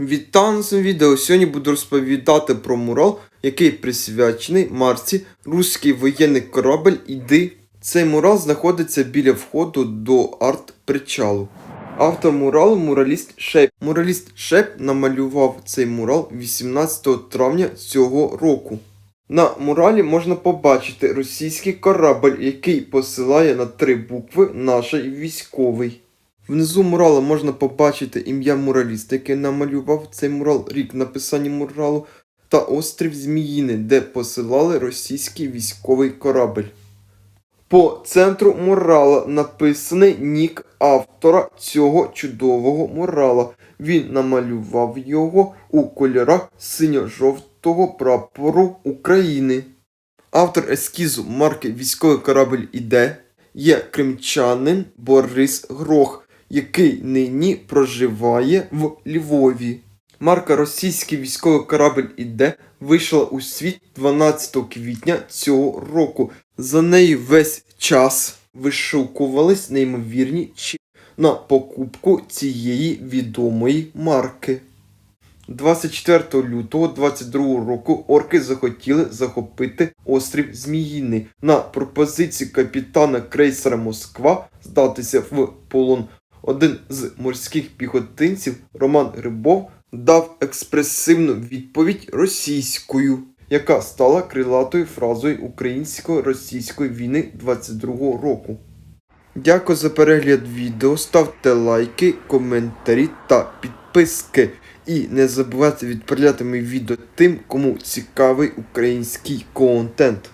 Вітаю на цьому відео. Сьогодні буду розповідати про мурал, який присвячений марці Руський воєнний корабель Іди. Цей мурал знаходиться біля входу до арт-причалу. Автор муралу мураліст Шеп. Мураліст Шеп намалював цей мурал 18 травня цього року. На муралі можна побачити російський корабель, який посилає на три букви наш військовий. Внизу мурала можна побачити ім'я мураліста, який намалював цей мурал, рік написання муралу та острів Зміїни, де посилали російський військовий корабель. По центру мурала написаний нік автора цього чудового мурала. Він намалював його у кольорах синьо-жовтого прапору України. Автор ескізу марки Військовий корабель іде є кримчанин Борис Грох, який нині проживає в Львові. Марка Російський військовий корабель іде вийшла у світ 12 квітня цього року. За нею весь час вишукувались неймовірні чи на покупку цієї відомої марки. 24 лютого 22 року орки захотіли захопити острів Зміїний. На пропозицію капітана крейсера Москва здатися в полон. Один з морських піхотинців Роман Рибов дав експресивну відповідь російською, яка стала крилатою фразою українсько-російської війни 22 року. Дякую за перегляд відео, ставте лайки, коментарі та підписки. І не забувайте відправляти мої відео тим, кому цікавий український контент.